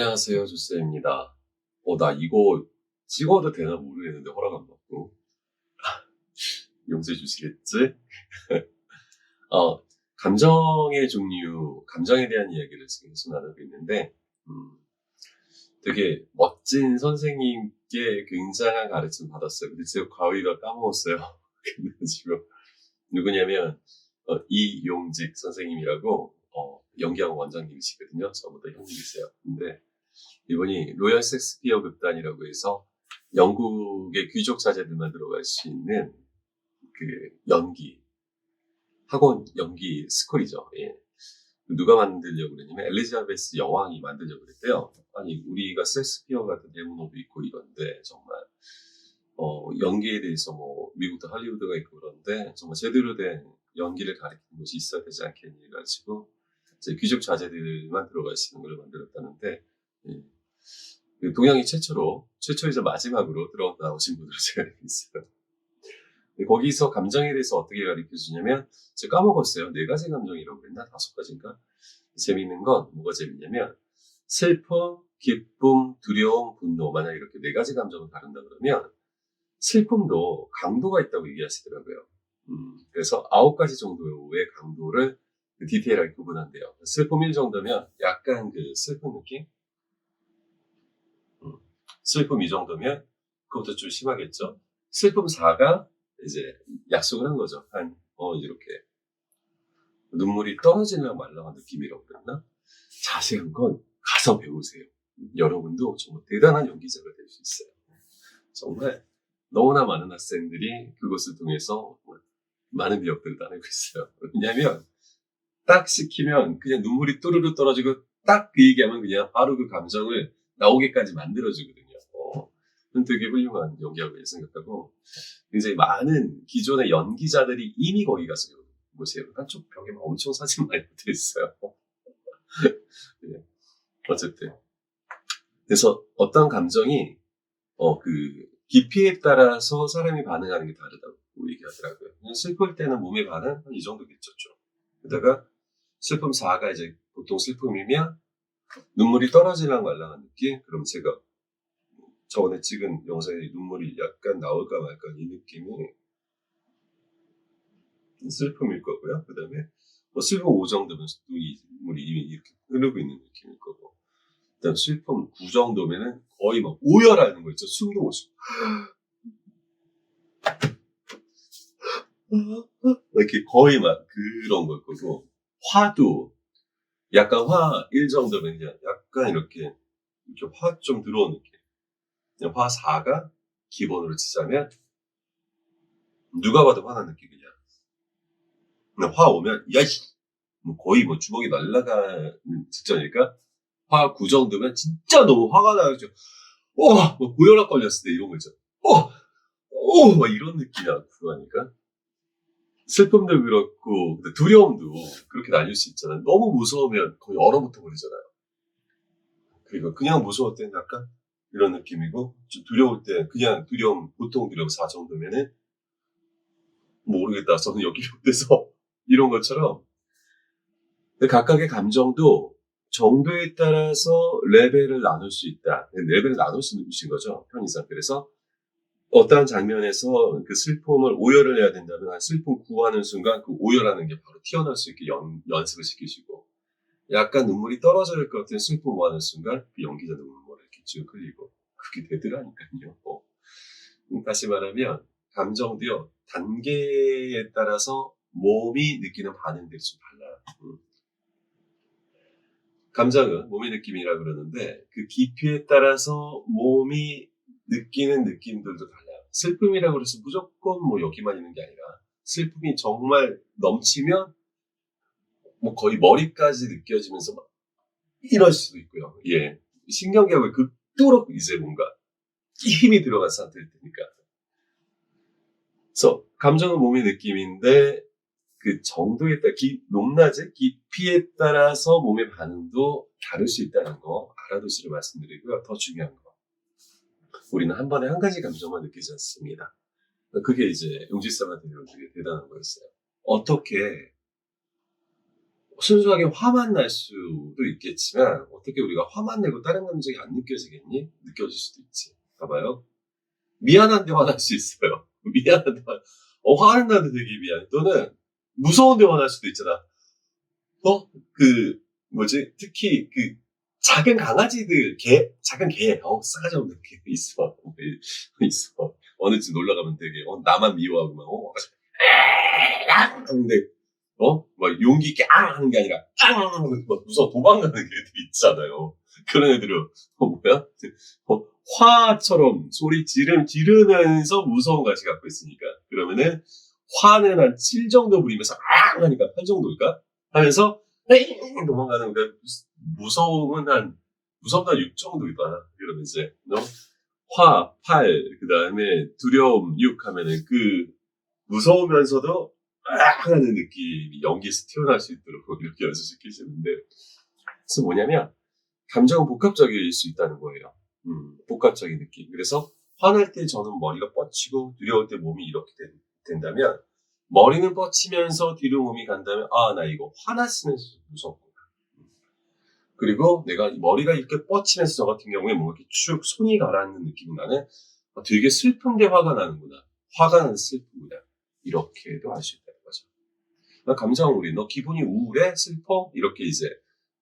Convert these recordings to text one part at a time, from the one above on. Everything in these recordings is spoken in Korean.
안녕하세요, 조쌤입니다. 어, 나 이거 찍어도 되나 모르겠는데 허락 안 받고. 용서해 주시겠지? 어, 감정의 종류, 감정에 대한 이야기를 지금 계속 나누고 있는데, 음, 되게 멋진 선생님께 굉장한 가르침 받았어요. 근데 제가 과위가 까먹었어요. 그래가지고, 누구냐면, 어, 이용직 선생님이라고, 어, 연기학원 원장님이시거든요. 저보다 형님이세요. 근데 이분이 로열 섹스피어 극단이라고 해서 영국의 귀족 자제들만 들어갈 수 있는 그 연기 학원 연기 스쿨이죠. 예. 누가 만들려고 그러냐면 엘리자베스 여왕이 만들려고 그랬대요. 아니 우리가 섹스피어 같은 대문호도 있고 이런데 정말 어, 연기에 대해서 뭐 미국도 할리우드가 있고 그런데 정말 제대로 된 연기를 가르치는 곳이 있어야 되지 않겠니 해가지고 이제 귀족 자제들만 들어갈 수 있는 걸 만들었다는데 동양이 최초로 최초이자 마지막으로 들어 나오신 분으로 제가 알고 있어요. 거기서 감정에 대해서 어떻게 가르쳐 주냐면 제가 까먹었어요. 네 가지 감정이라고 그랬나 다섯 가지인가? 재미있는 건 뭐가 재밌냐면 슬픔, 기쁨, 두려움, 분노 만약 이렇게 네 가지 감정을 다룬다 그러면 슬픔도 강도가 있다고 얘기하시더라고요. 음, 그래서 아홉 가지 정도의 강도를 디테일하게 구분한대요. 슬픔 1 정도면 약간 그 슬픈 느낌? 음, 슬픔 2 정도면 그것도 좀 심하겠죠. 슬픔 4가 이제 약속을 한 거죠. 한, 어, 이렇게. 눈물이 떨어지나 말라는 느낌이라고 그랬나? 자세한 건 가서 배우세요. 여러분도 정말 대단한 연기자가 될 수 있어요. 정말 너무나 많은 학생들이 그것을 통해서 많은 기억들을 나누고 있어요. 왜냐면 딱 시키면 그냥 눈물이 또르르 떨어지고 딱 그 얘기하면 그냥 바로 그 감정을 나오게까지 만들어주거든요. 되게 훌륭한 연기하고 생각하고 굉장히 많은 기존의 연기자들이 이미 거기 가서 보세요. 한쪽 벽에 막 엄청 사진 많이 붙어 있어요. 네. 어쨌든 그래서 어떤 감정이 어 그 깊이에 따라서 사람이 반응하는 게 다르다고 얘기하더라고요. 그냥 슬플 때는 몸의 반응 한 이 정도겠죠. 좀. 게다가 슬픔 4가 이제 보통 슬픔이면 눈물이 떨어지랑 말랑한 느낌? 그럼 제가 저번에 찍은 영상에 눈물이 약간 나올까 말까 이 느낌이 슬픔일 거고요. 그 다음에 뭐 슬픔 5 정도면 이 눈물이 이미 이렇게 흐르고 있는 느낌일 거고. 그 다음 슬픔 9 정도면은 거의 막 오열하는 거 있죠. 숨도 못 쉬고. 이렇게 거의 막 그런 걸 거고. 화도 약간 화 1 정도면 그냥 약간 이렇게 이렇게 화 좀 들어오는 느낌. 화 4가 기본으로 치자면 누가 봐도 느낌이냐. 그냥 화 오면 야씨 뭐 거의 뭐 주먹이 날아가는 직전이니까 화 9 정도면 진짜 너무 화가 나죠. 어, 뭐 고혈압 걸렸을 때 이런 거 있죠. 어, 어, 막 이런 느낌이야 그거니까. 슬픔도 그렇고 두려움도 그렇게 나뉠 수 있잖아요. 너무 무서우면 거의 얼어붙어 버리잖아요. 그리고 그냥 무서울 때는 약간 이런 느낌이고 좀 두려울 때 그냥 두려움 보통 두려움 4 정도면은 모르겠다. 저는 여기 못돼서 이런 것처럼 각각의 감정도 정도에 따라서 레벨을 나눌 수 있다. 레벨을 나눌 수 있는 거죠. 편의상. 그래서 어떠한 장면에서 그 슬픔을 오열을 해야 된다면 한 슬픔 구하는 순간 그 오열하는 게 바로 튀어나올 수 있게 연, 연습을 시키시고 약간 눈물이 떨어질 것 같은 슬픔 구하는 순간 그 연기자 눈물 쭉 흘리고 그게 되더라니까요. 어. 다시 말하면 감정도요 단계에 따라서 몸이 느끼는 반응들이 좀 달라요. 음. 감정은 몸의 느낌이라 그러는데 그 깊이에 따라서 몸이 느끼는 느낌들도 달라요. 슬픔이라고 해서 무조건 뭐 여기만 있는 게 아니라 슬픔이 정말 넘치면 뭐 거의 머리까지 느껴지면서 막 이럴 수도 있고요. 예. 신경계하고 극도로 이제 뭔가 힘이 들어간 상태일 테니까. 그래서 감정은 몸의 느낌인데 그 정도에 따라 기, 높낮이 깊이에 따라서 몸의 반응도 다를 수 있다는 거 알아두시를 말씀드리고요. 더 중요한 거. 우리는 한 번에 한 가지 감정만 느끼지 않습니다. 그게 이제 용지사한테 되게 대단한 거였어요. 어떻게 순수하게 화만 날 수도 있겠지만 어떻게 우리가 화만 내고 다른 감정이 안 느껴지겠니? 느껴질 수도 있지. 봐봐요. 미안한데 화날 수 있어요. 미안한데 화, 어, 화는 나는데 되게 미안해. 또는 무서운데 화날 수도 있잖아. 어? 그, 뭐지? 특히 그 작은 강아지들, 개, 작은 개, 어, 싸가지 없는 개 있어. 있어. 어느 집 놀러 가면 되게, 어, 나만 미워하고 막, 어, 하는데, 어? 막 용기 있게 아! 하는 게 아니라, 아! 막 무서워 도망가는 애들 있잖아요. 그런 애들은, 어, 뭐야? 어, 화처럼 소리 지름, 지르면서 무서운 가시 갖고 있으니까. 그러면은, 화는 한 7 정도 부리면서, 아! 하니까 8 정도일까? 하면서, 에잉! 도망가는 거 무서움은 한, 무섭다 6 정도이다. 이러면 이제, 너 화, 8, 그 다음에 두려움 6 하면은 그, 무서우면서도, 아! 하는 느낌이 연기에서 튀어나올 수 있도록 이렇게 연습시키시는데, 그래서 뭐냐면, 감정은 복합적일 수 있다는 거예요. 음, 복합적인 느낌. 그래서 화날 때 저는 머리가 뻗치고 두려울 때 몸이 이렇게 된, 된다면 머리는 뻗치면서 뒤로 몸이 간다면 아 나 이거 화났으면서 무섭구나. 그리고 내가 머리가 이렇게 뻗치면서 저 같은 경우에 뭔가 이렇게 쭉 손이 가라앉는 느낌이 나는 아, 되게 슬픈데 화가 나는구나. 화가 나는 슬프구나. 이렇게도 알수 있다 는 거죠. 그러니까 감정 우리 너 기분이 우울해? 슬퍼? 이렇게 이제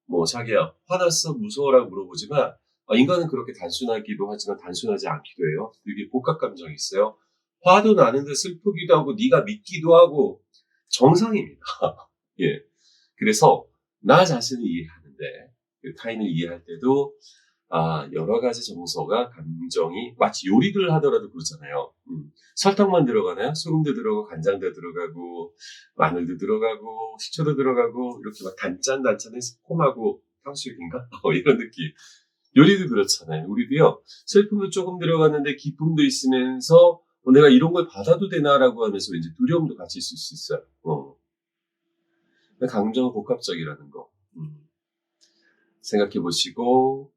뭐 자기야 화났어? 무서워라고 물어보지만 아, 인간은 그렇게 단순하기도 하지만 단순하지 않기도 해요. 되게 복합 감정이 있어요. 화도 나는데 슬프기도 하고 네가 믿기도 하고 정상입니다. 예. 그래서 나 자신을 이해하는데 그 타인을 이해할 때도 아, 여러 가지 정서가 감정이 마치 요리를 하더라도 그렇잖아요. 음, 설탕만 들어가나요? 소금도 들어가고 간장도 들어가고 마늘도 들어가고 식초도 들어가고 이렇게 막 단짠 단짠해 새콤하고 탕수육인가? 어, 이런 느낌. 요리도 그렇잖아요. 우리도요, 슬픔도 조금 들어갔는데 기쁨도 있으면서 어, 내가 이런 걸 받아도 되나라고 하면서 왠지 두려움도 같이 있을 수 있어요. 어. 감정은 복합적이라는 거. 음. 생각해 보시고,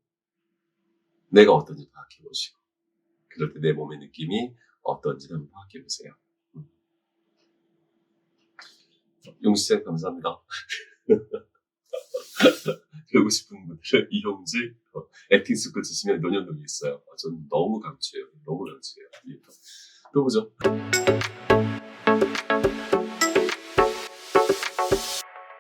내가 어떤지 파악해 보시고, 그럴 때 내 몸의 느낌이 어떤지 한번 파악해 보세요. 음. 용시쌤 감사합니다. 배우고 싶은 분들은 이용지 어, 액팅 스쿨 치시면 논현동이 있어요. 어, 전 너무 강추해요. 너무 강추해요. 예. 또 보죠.